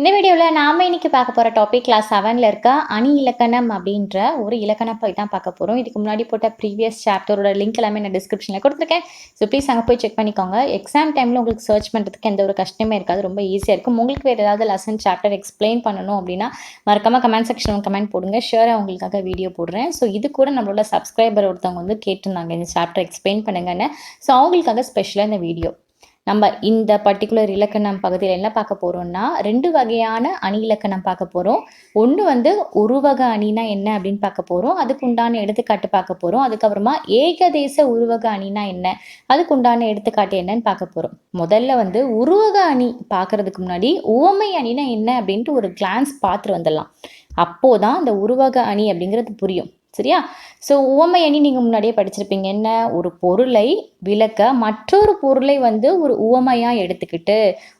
இந்த வீடியோவில் நாம இன்றைக்கி பார்க்க போகிற டாபிக் கிளாஸ் செவனில் இருக்க அணி இலக்கணம் அப்படின்ற ஒரு இலக்கணம் போய் தான் பார்க்க போகிறோம் இதுக்கு முன்னாடி போட்ட ப்ரீவியஸ் சாப்டரோட லிங்க் எல்லாமே நான் டிஸ்கிரிப்ஷனில் கொடுத்துருக்கேன். ஸோ ப்ளீஸ் அங்கே போய் செக் பண்ணிக்கோங்க. எக்ஸாம் டைமில் உங்களுக்கு சர்ச் பண்ணுறதுக்கு எந்த ஒரு கஷ்டமே இருக்காது. ரொம்ப ஈஸியாக இருக்கும். உங்களுக்கு வேறு ஏதாவது லெசன் சாப்டர் எக்ஸ்பிளைன் பண்ணணும் அப்படின்னா மறக்காமல் கமெண்ட் செக்ஷனில் கமெண்ட் போடுங்க. ஷேராக உங்களுக்காக வீடியோ போடுறேன். ஸோ இது கூட நம்மளோட சப்ஸ்கிரைபர் ஒருத்தவங்க வந்து கேட்டிருந்தாங்க இந்த சாப்டர் எக்ஸ்பிளைன் பண்ணுங்கன்னு. ஸோ அவங்களுக்காக ஸ்பெஷலாக இந்த வீடியோ நம்ம இந்த பர்டிகுலர் இலக்கணம் பகுதியில் என்ன பார்க்க போகிறோம்னா ரெண்டு வகையான அணி இலக்கணம் பார்க்க போகிறோம் ஒன்று வந்து உருவக அணினா என்ன அப்படின்னு பார்க்க போகிறோம் அதுக்கு உண்டான எடுத்துக்காட்டு பார்க்க போகிறோம் அதுக்கப்புறமா ஏகதேச உருவக அணினா என்ன? அதுக்கு உண்டான எடுத்துக்காட்டு என்னன்னு பார்க்க போகிறோம் முதல்ல வந்து உருவக அணி பார்க்கறதுக்கு முன்னாடி உவமை அணினா என்ன அப்படின்ட்டு ஒரு கிளான்ஸ் பார்த்துட்டு வந்துடலாம். அப்போதான் அந்த உருவக அணி அப்படிங்கிறது புரியும். சரியா? ஸோ உவமை அணி நீங்கள் முன்னாடியே படிச்சிருப்பீங்க. என்ன? ஒரு பொருளை விளக்க மற்றொரு பொருளை வந்து ஒரு உவமையாக எடுத்துக்கிட்டு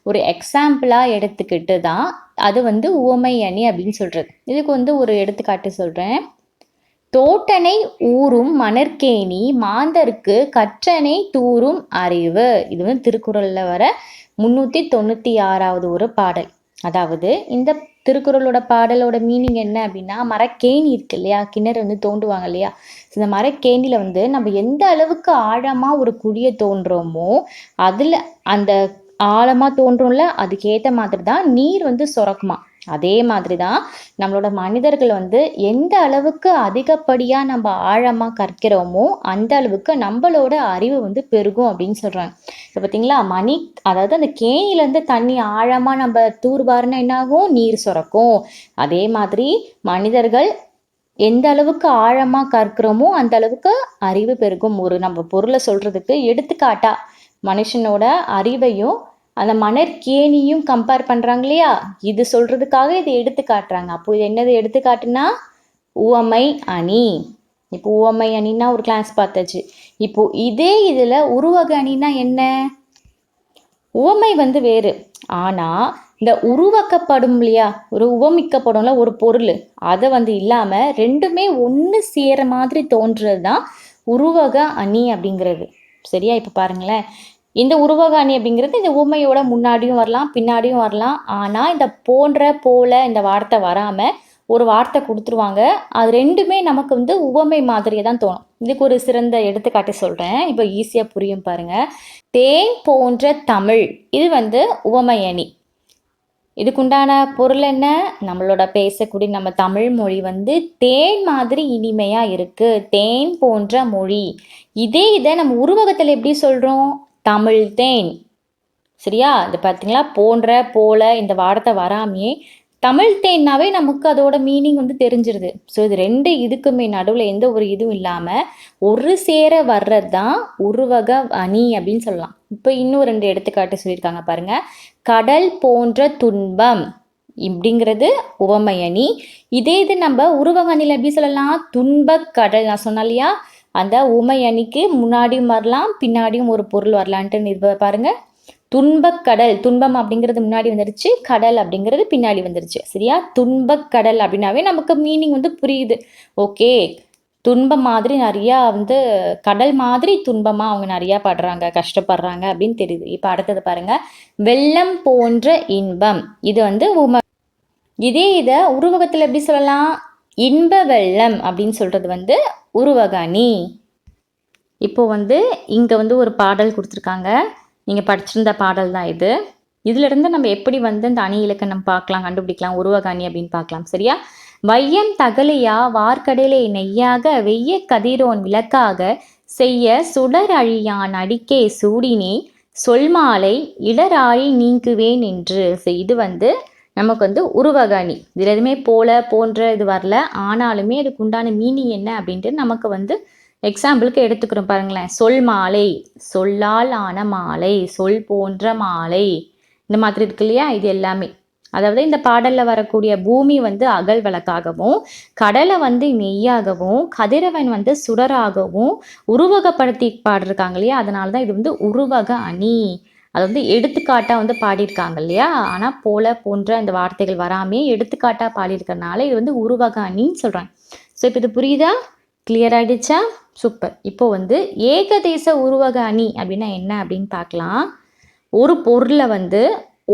ஒரு எக்ஸாம்பிளாக எடுத்துக்கிட்டு தான் அது வந்து உவமை அணி அப்படின்னு சொல்கிறது இதுக்கு வந்து ஒரு எடுத்துக்காட்டு சொல்கிறேன் தோட்டனை ஊறும் மணற்கேணி மாந்தருக்கு கற்றனை தூறும் அறிவு. இது வந்து திருக்குறளில் வர முந்நூற்றி தொண்ணூற்றி ஆறாவது ஒரு பாடல். அதாவது இந்த திருக்குறளோட பாடலோட மீனிங் என்ன அப்படின்னா மரக்கேணி இருக்கு இல்லையா? கிணறு வந்து தோண்டுவாங்க இல்லையா? இந்த மரக்கேணியில் வந்து நம்ம எந்த அளவுக்கு ஆழமாக ஒரு குழியை தோன்றோமோ அதில் அந்த ஆழமாக தோன்றோம்ல அதுக்கேற்ற மாதிரி தான் நீர் வந்து சுரக்குமா. அதே மாதிரி தான் நம்மளோட மனிதர்கள் வந்து எந்த அளவுக்கு அதிகப்படியாக நம்ம ஆழமாக கற்கிறோமோ அந்த அளவுக்கு நம்மளோட அறிவு வந்து பெருகும் அப்படின்னு சொல்கிறாங்க இப்போ பார்த்தீங்களா மணி அதாவது அந்த கேணியிலேருந்து தண்ணி ஆழமாக நம்ம தூர்வாருன்னா என்னாகும்? நீர் சுரக்கும். அதே மாதிரி மனிதர்கள் எந்த அளவுக்கு ஆழமாக கற்கிறோமோ அந்த அளவுக்கு அறிவு பெருகும். ஒரு நம்ம பொருளை சொல்கிறதுக்கு எடுத்துக்காட்டா மனுஷனோட அறிவையும் அந்த மணற்கேணியும் கம்பேர் பண்ணுறாங்க இல்லையா இது சொல்கிறதுக்காக இதை எடுத்து காட்டுறாங்க. அப்போ இது என்னது எடுத்து காட்டுனா? உவமை அணி. இப்போ உவமை அணின்னா ஒரு கிளாஸ் பார்த்தாச்சு. இப்போ இதே இதில் உருவக அணினா என்ன? உவமை வந்து வேறு. ஆனால் இந்த உருவாக்கப்படும் இல்லையா? ஒரு உவமிக்கப்படும்ல ஒரு பொருள். அதை வந்து இல்லாமல் ரெண்டுமே ஒன்று சேர மாதிரி தோன்றது தான் உருவக அணி அப்படிங்கிறது. சரியா? இப்போ பாருங்களேன். இந்த உருவக அணி அப்படிங்கிறது இந்த உண்மையோட முன்னாடியும் வரலாம் பின்னாடியும் வரலாம். ஆனால் இந்த போன்ற போல இந்த வார்த்தை வராமல் ஒரு வார்த்தை கொடுத்துருவாங்க. அது ரெண்டுமே நமக்கு வந்து உவமை மாதிரியே தான் தோணும். இதுக்கு ஒரு சிறந்த எடுத்துக்காட்டு சொல்கிறேன் இப்போ ஈஸியாக புரியும் பாருங்கள் தேன் போன்ற தமிழ். இது வந்து உவமை அணி. இதுக்குண்டான பொருள் என்ன? நம்மளோட பேசக்கூடிய நம்ம தமிழ் மொழி வந்து தேன் மாதிரி இனிமையாக இருக்குது தேன் போன்ற மொழி. இதே இதை நம்ம உருவகத்தில் எப்படி சொல்கிறோம் தமிழ் தேன். சரியா? இது பார்த்தீங்களா போன்ற போல இந்த வார்த்தை வராமையே தமிழ் தேன்னாவே நமக்கு அதோட மீனிங் வந்து தெரிஞ்சிருது. ஸோ இது ரெண்டு இதுக்குமே நடுவில் எந்த ஒரு இதுவும் இல்லாமல் ஒரு சேர வர்றது தான் உருவக அணி அப்படின்னு சொல்லலாம். இப்போ இன்னும் ரெண்டு எடுத்துக்காட்டு சொல்லியிருக்காங்க பாருங்க. கடல் போன்ற துன்பம் இப்படிங்கிறது உவமையணி இதே இது நம்ம உருவகணியில் எப்படி சொல்லலாம்? துன்பக் கடல் நான் சொன்னேன் இல்லையா? அந்த உமை அணிக்கு முன்னாடியும் வரலாம் பின்னாடியும் ஒரு பொருள் வரலான்ட்டு நிர்வ பாருங்கள் துன்பக் கடல் துன்பம் அப்படிங்கிறது முன்னாடி வந்துருச்சு கடல் அப்படிங்கிறது பின்னாடி வந்துருச்சு. சரியா? துன்பக்கடல் அப்படின்னாவே நமக்கு மீனிங் வந்து புரியுது. ஓகே. துன்பம் மாதிரி நிறையா வந்து கடல் மாதிரி துன்பமாக அவங்க நிறையா படுறாங்க கஷ்டப்படுறாங்க அப்படின்னு தெரியுது. இப்போ அடுத்தது பாருங்கள் வெள்ளம் போன்ற இன்பம். இது வந்து உம இதே இதை உருவகத்தில் எப்படி சொல்லலாம்? இன்ப வெள்ளம் அப்படின்னு சொல்கிறது வந்து உருவகாணி. இப்போது இப்போ வந்து இங்கே வந்து ஒரு பாடல் கொடுத்துருக்காங்க. நீங்கள் படிச்சிருந்த பாடல் தான் இது. இதிலிருந்து நம்ம எப்படி வந்து இந்த அணி இலக்கணம் பார்க்கலாம் கண்டுபிடிக்கலாம் உருவகாணி அப்படின்னு பார்க்கலாம். சரியா? வையம் தகலையா வார்க்கடலை நெய்யாக வெய்ய கதிரோன் விளக்காக செய்ய சுடர் அழியான் அடிக்கே சூடினே சொல்மாலை இடராழி நீங்குவேன் என்று. இது வந்து நமக்கு வந்து உருவக அணி இதில் எதுவுமே போல போன்ற இது வரல. ஆனாலுமே அதுக்கு உண்டான மீனிங் என்ன அப்படின்ட்டு நமக்கு வந்து எக்ஸாம்பிளுக்கு எடுத்துக்கிறோம் பாருங்களேன். சொல் மாலை சொல்லால் ஆன மாலை சொல் போன்ற மாலை. இந்த மாதிரி இருக்கு இல்லையா? இது எல்லாமே. அதாவது இந்த பாடல்ல வரக்கூடிய பூமி வந்து அகல் விளக்காகவும் கடலை வந்து மெய்யாகவும் கதிரவன் வந்து சுடராகவும் உருவகப்படுத்தி பாடிருக்காங்க இல்லையா? அதனால தான் இது வந்து உருவக அணி. அது வந்து எடுத்துக்காட்டாக வந்து பாடியிருக்காங்க இல்லையா? ஆனால் போல போன்ற அந்த வார்த்தைகள் வராமே எடுத்துக்காட்டாக பாடியிருக்கறனால இது வந்து உருவக அணின்னு சொல்கிறாங்க ஸோ இப்போ இது புரியுதா? கிளியர் ஆகிடுச்சா சூப்பர் இப்போ வந்து ஏகதேச உருவக அணி அப்படின்னா என்ன அப்படின்னு பார்க்கலாம். ஒரு பொருளை வந்து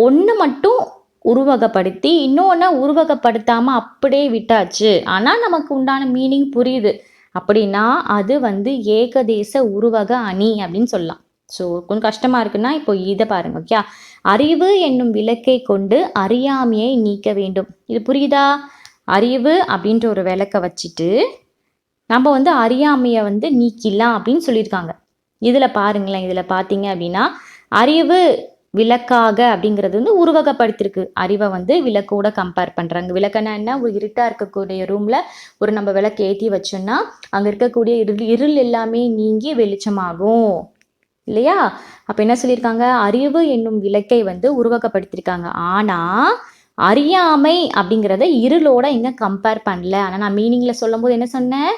ஒன்று மட்டும் உருவகப்படுத்தி இன்னொன்று உருவகப்படுத்தாமல் அப்படியே விட்டாச்சு. ஆனால் நமக்கு உண்டான மீனிங் புரியுது. அப்படின்னா அது வந்து ஏகதேச உருவக அணி அப்படின்னு சொல்லலாம். ஸோ கொஞ்சம் கஷ்டமாக இருக்குன்னா இப்போ இதை பாருங்கள் ஓகே அறிவு என்னும் விளக்கை கொண்டு அறியாமையை நீக்க வேண்டும். இது புரியுதா? அறிவு அப்படின்ற ஒரு விளக்கை வச்சுட்டு நம்ம வந்து அறியாமையை வந்து நீக்கிடலாம் அப்படின்னு சொல்லியிருக்காங்க. இதில் பாருங்களேன் இதில் பார்த்தீங்க அப்படின்னா அறிவு விளக்காக அப்படிங்கிறது வந்து உருவகப்படுத்திருக்கு அறிவை வந்து விளக்கோட கம்பேர் பண்ணுறாங்க விளக்குனா என்ன? ஒரு இருட்டாக இருக்கக்கூடிய ரூமில் ஒரு நம்ம விளக்கு ஏற்றி வச்சோம்னா அங்கே இருக்கக்கூடிய இருள் இருள் எல்லாமே நீங்கி வெளிச்சமாகும். இல்லையா? அப்போ என்ன சொல்லியிருக்காங்க? அறிவு என்னும் விளக்கை வந்து உருவகப்படுத்தியிருக்காங்க. ஆனால் அறியாமை அப்படிங்கிறத இருளோட இங்கே கம்பேர் பண்ணல. ஆனால் நான் மீனிங்கில் சொல்லும்போது என்ன சொன்னேன்?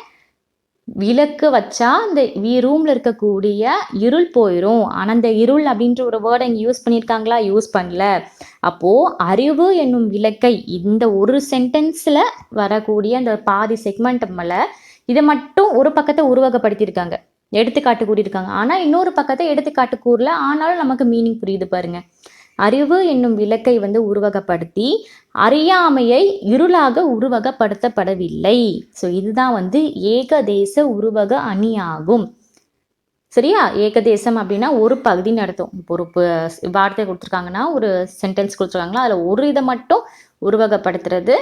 விளக்கு வச்சா இந்த ரூமில் இருக்கக்கூடிய இருள் போயிடும் ஆனால் அந்த இருள் அப்படின்ற ஒரு வேர்டை இங்கே யூஸ் பண்ணியிருக்காங்களா? யூஸ் பண்ணல. அப்போது அறிவு என்னும் விளக்கை இந்த ஒரு சென்டென்ஸில் வரக்கூடிய அந்த பாதி செக்மெண்ட் மேலே இதை மட்டும் ஒரு பக்கத்தை உருவகப்படுத்தியிருக்காங்க. எடுத்துக்காட்டு கூறியிருக்காங்க. ஆனால் இன்னொரு பக்கத்தை எடுத்துக்காட்டு கூறல. ஆனாலும் நமக்கு மீனிங் புரியுது பாருங்க. அறிவு என்னும் விளக்கை வந்து உருவகப்படுத்தி அறியாமையை இருளாக உருவகப்படுத்தப்படவில்லை. ஸோ இதுதான் வந்து ஏகதேச உருவக அணியாகும். சரியா? ஏகதேசம் அப்படின்னா ஒரு பகுதி நடத்தும் இப்போ ஒரு வார்த்தை கொடுத்துருக்காங்கன்னா ஒரு சென்டென்ஸ் கொடுத்துருக்காங்களா அதில் ஒரு இதை மட்டும் உருவகப்படுத்துறது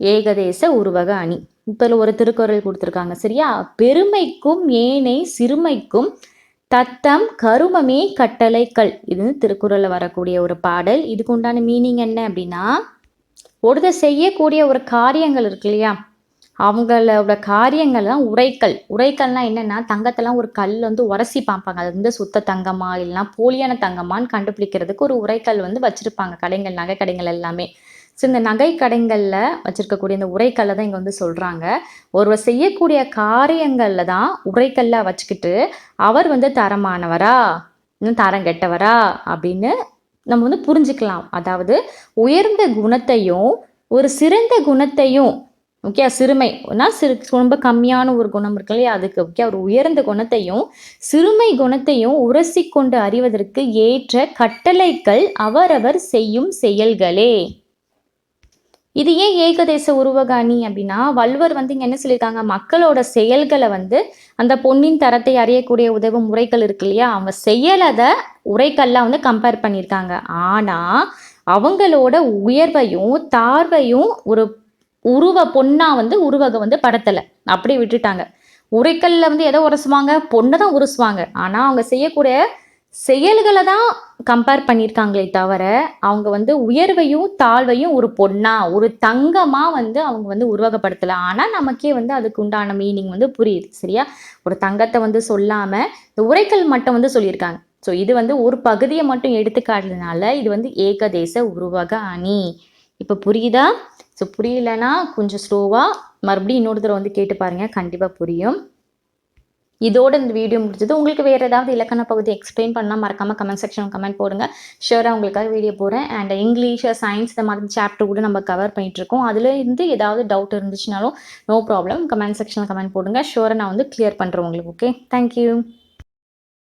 ஏகதேச உருவக அணி. இப்போ ஒரு திருக்குறள் கொடுத்துருக்காங்க. சரியா? பெருமைக்கும் ஏனை சிறுமைக்கும் தத்தம் கருமமே கட்டளைக்கள் இது திருக்குறளில் வரக்கூடிய ஒரு பாடல். இதுக்கு உண்டான மீனிங் என்ன அப்படின்னா ஒருத்தர் செய்யக்கூடிய ஒரு காரியங்கள் இருக்கு இல்லையா? அவங்களோட காரியங்கள் தான் உரைக்கல் உரைக்கல்னா என்னன்னா தங்கத்தெல்லாம் ஒரு கல் வந்து உரசி பார்ப்பாங்க. அது வந்து சுத்த தங்கமா இல்லைன்னா போலியான தங்கமான்னு கண்டுபிடிக்கிறதுக்கு ஒரு உரைக்கல் வந்து வச்சிருப்பாங்க. கடைகள் நகை கடைகள் எல்லாமே. ஸோ இந்த நகை கடைங்களில் வச்சுருக்கக்கூடிய இந்த உரைக்கல்லை தான் இங்கே வந்து சொல்கிறாங்க ஒருவர் செய்யக்கூடிய காரியங்களில் தான் உரைக்கல்ல வச்சுக்கிட்டு அவர் வந்து தரமானவரா? இன்னும் தரம் கெட்டவரா? அப்படின்னு நம்ம வந்து புரிஞ்சுக்கலாம். அதாவது உயர்ந்த குணத்தையும் ஒரு சிறந்த குணத்தையும் ஓகே சிறுமைனா சிறு ரொம்ப கம்மியான ஒரு குணம் இருக்கு இல்லையா அதுக்கு ஓகே ஒரு உயர்ந்த குணத்தையும் சிறுமை குணத்தையும் உரசி கொண்டு அறிவதற்கு ஏற்ற கட்டளைகள் அவரவர் செய்யும் செயல்களே. இது ஏன் ஏகதேச உருவகாணி அப்படின்னா வள்ளுவர் வந்து இங்க என்ன சொல்லியிருக்காங்க? மக்களோட செயல்களை வந்து அந்த பொன்னின் தரத்தை அறியக்கூடிய உதவும் முறைகள் இருக்கு இல்லையா? அவங்க செயலதை உரைக்கல்லாம் வந்து கம்பேர் பண்ணியிருக்காங்க. ஆனா அவங்களோட உயர்வையும் தார்வையும் ஒரு உருவ பொண்ணா வந்து உருவகம் வந்து படத்தலை. அப்படியே விட்டுட்டாங்க. உரைக்கல்ல வந்து எதை உரசுவாங்க பொண்ணை தான் உரசுவாங்க. ஆனா அவங்க செய்யக்கூடிய செயல்களை தான் கம்பேர் பண்ணியிருக்காங்களே தவிர அவங்க வந்து உயர்வையும் தாழ்வையும் ஒரு பொண்ணா ஒரு தங்கமாக வந்து அவங்க வந்து உருவகப்படுத்தலை. ஆனால் நமக்கே வந்து அதுக்கு உண்டான மீனிங் வந்து புரியுது சரியா? ஒரு தங்கத்தை வந்து சொல்லாமல் இந்த உரைக்கல் மட்டும் வந்து சொல்லியிருக்காங்க. ஸோ இது வந்து ஒரு பகுதியை மட்டும் எடுத்துக்காட்டுறதுனால இது வந்து ஏகதேச உருவக அணி. இப்போ புரியுதா? ஸோ புரியலன்னா கொஞ்சம் ஸ்லோவாக மறுபடியும் இன்னொரு தடவை வந்து கேட்டு பாருங்க கண்டிப்பாக புரியும். இதோட இந்த வீடியோ முடிஞ்சது. உங்களுக்கு வேறு ஏதாவது இலக்கண பகுதி எக்ஸ்பிளைன் பண்ணால் மறக்காமல் கமெண்ட் செக்ஷன் கமெண்ட் போடுங்க. ஷூராக உங்களுக்காக வீடியோ போகிறேன் அண்ட் இங்கிலீஷ் சயின்ஸ் இந்த மாதிரி சாப்டர் கூட நம்ம கவர் பண்ணிகிட்ருக்கோம் அதில் இருந்து ஏதாவது டவுட் இருந்துச்சுனாலும் நோ ப்ராப்ளம் கமெண்ட் செக்ஷனில் கமெண்ட் போடுங்க. ஷியோராக நான் வந்து கிளியர் பண்ணுறேன் உங்களுக்கு ஓகே தேங்க்யூ